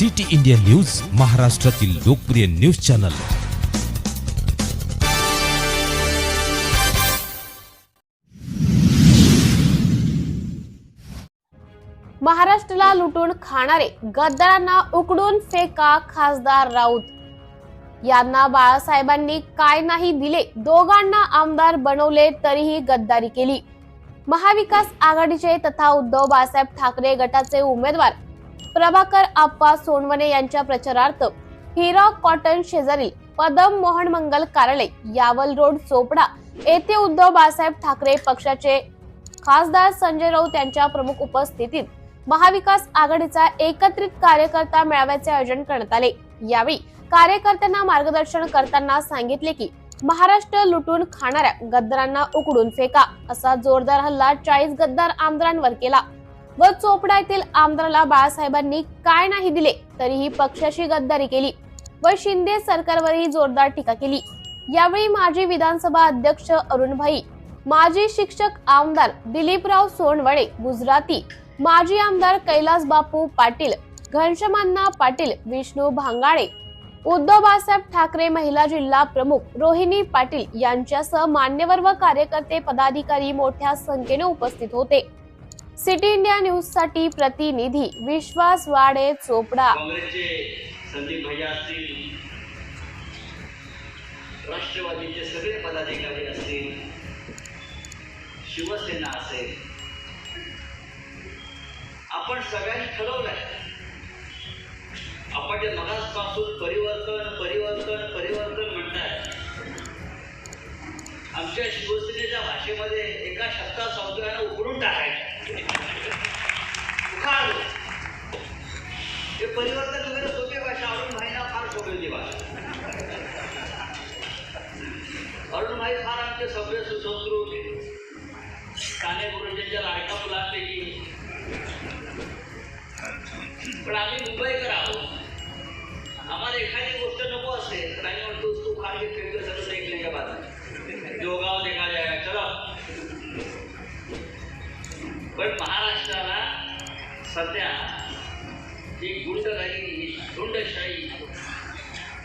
City India news महाराष्ट्रातील लोकप्रिय news channel. महाराष्ट्राला लुटून खाणारे गद्दारांना उकडून फेका खासदार राऊत. यांना बाळासाहेबांनी काय नाही दिले दोघांना आमदार बनवले तरीही गद्दारी केली. महाविकास आघाडीचे तथा उद्धव बाळासाहेब ठाकरे गटाचे उमेदवार प्रभाकर आप्पा सोनवणे यांच्या प्रचारार्थ हिरा कॉटन शेजारी पदम मोहन मंगल कार्यालय यावल रोड चोपडा येथे उद्धव बाळासाहेब ठाकरे पक्षाचे खासदार संजय राऊत यांच्या प्रमुख उपस्थितीत महाविकास आघाडीचा एकत्रित कार्यकर्ता मेळाव्याचे आयोजन करण्यात आले. यावेळी कार्यकर्त्यांना मार्गदर्शन करताना सांगितले की महाराष्ट्र लुटून खाणाऱ्या गद्दारांना उकडून फेका असा जोरदार हल्ला चाळीस गद्दार आमदारांवर केला. व चोपडा येथील आमदाराला बाळासाहेबांनी काय नाही दिले तरीही पक्षाशी गद्दारी केली व शिंदे सरकारवरही जोरदार टीका केली. यावेळी माजी विधानसभा अध्यक्ष अरुणभाई माजी शिक्षक आमदार दिलीपराव सोनवणे गुजराती माजी आमदार कैलास बापू पाटील घनश्यामांना पाटील विष्णू भांगाळे उद्धव बाळासाहेब ठाकरे महिला जिल्हा प्रमुख रोहिणी पाटील यांच्यासह मान्यवर व कार्यकर्ते पदाधिकारी मोठ्या संख्येने उपस्थित होते. सिटी इंडिया न्यूजसाठी प्रतिनिधी विश्वास वाडे चोपडा. काँग्रेसचे संदीप भैया असतील राष्ट्रवादीचे सगळे पदाधिकारी असतील शिवसेना असेल आपण सगळ्यांनी ठरवलंय. आपण जे मगासपासून परिवर्तन परिवर्तन परिवर्तन म्हणताय आमच्या शिवसेनेच्या भाषेमध्ये एका शब्दात सांगतो उघडून टाकायचं. हे परिवर्तन वगैरे सोपी भाषा अरुण भाईना फार सोपी भाषा. अरुण भाई फार आमचे सभ्य सुसंस्कृत काने गुरुजींच्या लाडका मुलांपैकी पण आम्ही मुंबईकर आहोत. आम्हाला एखादी गोष्ट नको असेल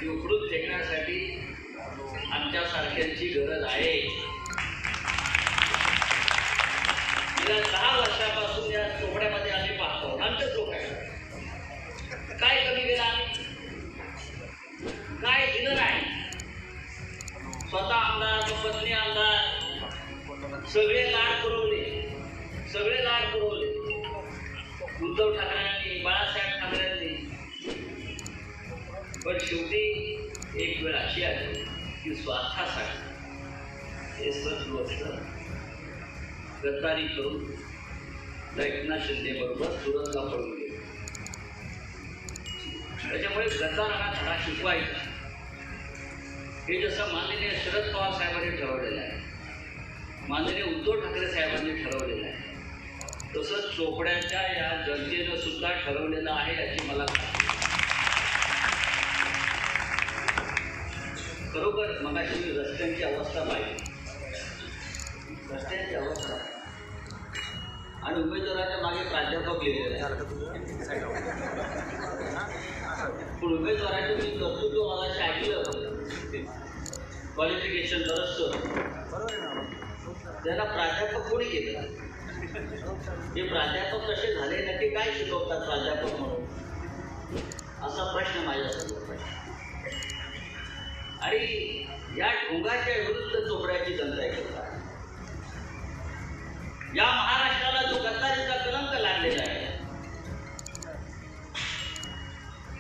ही उकडून फेकण्यासाठी आमच्यासारख्यांची गरज आहे. गेल्या दहा वर्षापासून या चोपड्यामध्ये आम्ही पाहतो. आमच्या चोपड्या काय कमी गेला आम्ही? काय दिलं नाही? स्वतः आमदार पत्नी आमदार सगळे लाड पुरवले. सगळे लाड पुरवले. उद्धव ठाकरेंनी बाळासाहेब ठाकरेंनी. पण शेवटी एक वेळ अशी आली की स्वार्थासाठी हे सर्व गद्दारी करून एकनाथ शिंदेबरोबर सुरतला पळून गेले त्याच्यामुळे गद्दारांना धडा शिकवायचा हे जसं माननीय शरद पवार साहेबांनी ठरवलेलं आहे माननीय उद्धव ठाकरे साहेबांनी ठरवलेलं आहे तसंच चोपड्याच्या या जनतेनं सुद्धा ठरवलेलं आहे याची मला खरोखर मगाशी मी रस्त्यांची अवस्था पाहिजे रस्त्यांची अवस्था. आणि उमेदवाराच्या मागे प्राध्यापक लिहिलेले पण उमेदवाराचे मी कर्तृत्व मला ऐकलं क्वालिफिकेशन बरंचसं त्याला प्राध्यापक कोणी केलं? हे प्राध्यापक कसे झाले नक्की काय शिकवतात प्राध्यापक म्हणून? असा प्रश्न माझ्यासमोर आहे. आणि या ढोंगाच्या विरुद्ध चोपड्याची जनता करतात. या महाराष्ट्राला जो गद्दारीचा कलंक लागलेला आहे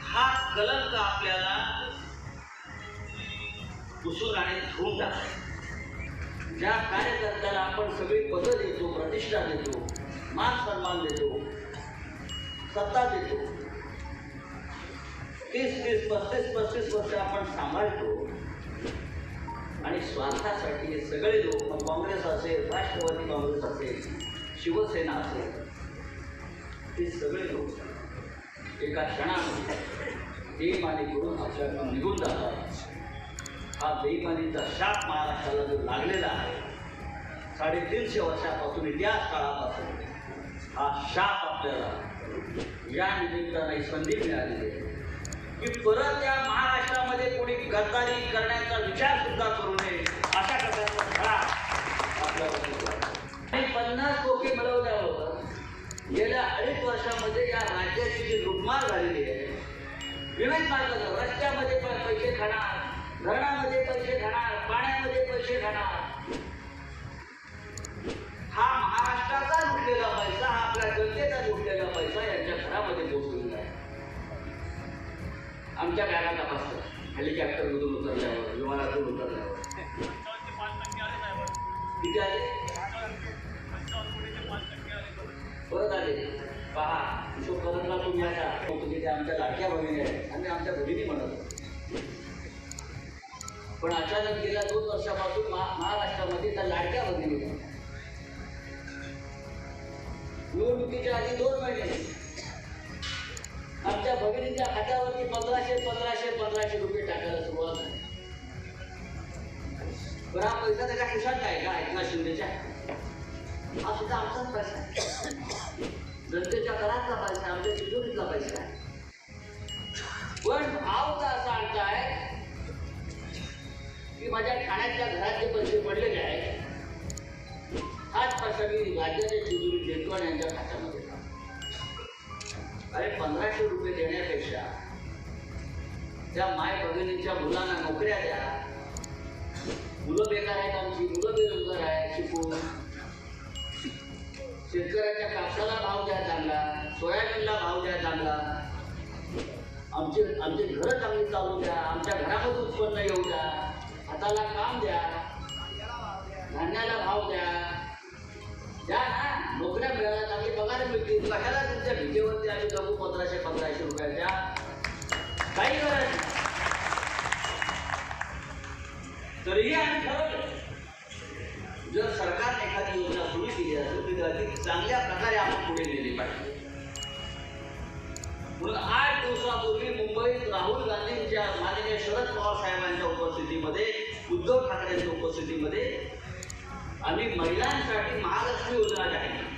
हा कलंक आपल्याला पुसून आणि धुवून टाकायचा ज्या कार्यकर्त्याला आपण सगळी पदं देतो प्रतिष्ठा देतो मान सन्मान देतो सत्ता देतो तीस तीस पस्तीस पस्तीस वर्ष आपण सांभाळतो. आणि स्वार्थासाठी सगळे लोक मग काँग्रेस असेल राष्ट्रवादी काँग्रेस असेल शिवसेना असेल ते सगळे लोक एका क्षणामध्ये बेईमानी करून आपल्याकडून निघून जातात हा बेईमानीचा शाप महाराष्ट्राला जो लागलेला आहे साडेतीनशे वर्षापासून इतिहास काळापासून हा शाप आपल्याला या निमित्ताने संधी मिळालेली आहे. की परत त्या महाराष्ट्रामध्ये कोणी गद्दारी करण्याचा विचार सुद्धा करू नये. अशा प्रकारचा धडा आणि पन्नास कोटी मिळवल्यावर गेल्या अडीच वर्षामध्ये या राज्याची जी लुटमार झालेली आहे विविध मार्गावर रस्त्यामध्ये पण पैसे खाणार धरणामध्ये पैसे खाणार पाण्यामध्ये पैसे खाणार आमच्या बॅगा तपासतात हेलिकॉप्टरमधून उतरल्यावर विमानातून उतरल्यावर. किती आले परत आले. पहा हिशोब करणला तुम्ही आता तुम्ही त्या आमच्या लाडक्या भगिनी आहेत आम्ही आमच्या भगिनी म्हणत पण अचानक गेल्या दोन वर्षापासून महा- महाराष्ट्रामध्ये त्या लाडक्या भगिनी निवडणुकीच्या आधी दोन महिने. आमच्या भगिनीच्या खात्यावरती पंधराशे पंधराशे पंधराशे रुपये टाकायला सुरुवात झाली. बरं हा पैसा त्याच्या खिशात आहे का एकनाथ शिंदेच्या? हा सुद्धा आमचाच पैसा आहे. जनतेच्या घरातला पैसा आहे, आमच्या तिजोरीतला पैसा आहे. पण भाव तर असा आणताय की माझ्या ठाण्यातल्या घरात जे पैसे पडलेले आहेत. हाच पैसा मी राज्याच्या तिजोरी देतो आणि यांच्या खात्यामध्ये. अरे पंधराशे रुपये देण्यापेक्षा त्या माय भगिनीच्या मुलांना नोकऱ्या द्या. मुलं बेकार आहेत आमची मुलं बेरोजगार आहेत शिकून. शेतकऱ्याच्या कापसाला भाव द्या चांगला सोयाबीनला भाव द्या चांगला. आमचे आमचे घर चांगली चालू द्या आमच्या घरामध्ये उत्पन्न येऊ द्या. हाताला काम द्या. धान्याला भाव द्या. द्या ना. नोकऱ्या मिळाल्या चांगली पगार मिळतील कशाला तुमच्या भीतीवरती आम्ही जगू पंधराशे पंधराशे रुपयाच्या काही गरज तरीही आम्ही ठरवलं. जर सरकारने एखादी योजना सुरू केली असेल तर ती अधिक चांगल्या प्रकारे आपण पुढे नेली पाहिजे. म्हणून आठ दिवसापूर्वी मुंबईत राहुल गांधींच्या माननीय शरद पवार साहेबांच्या उपस्थितीमध्ये उद्धव ठाकरेंच्या उपस्थितीमध्ये आम्ही महिलांसाठी महालक्ष्मी योजना जाहीर केली.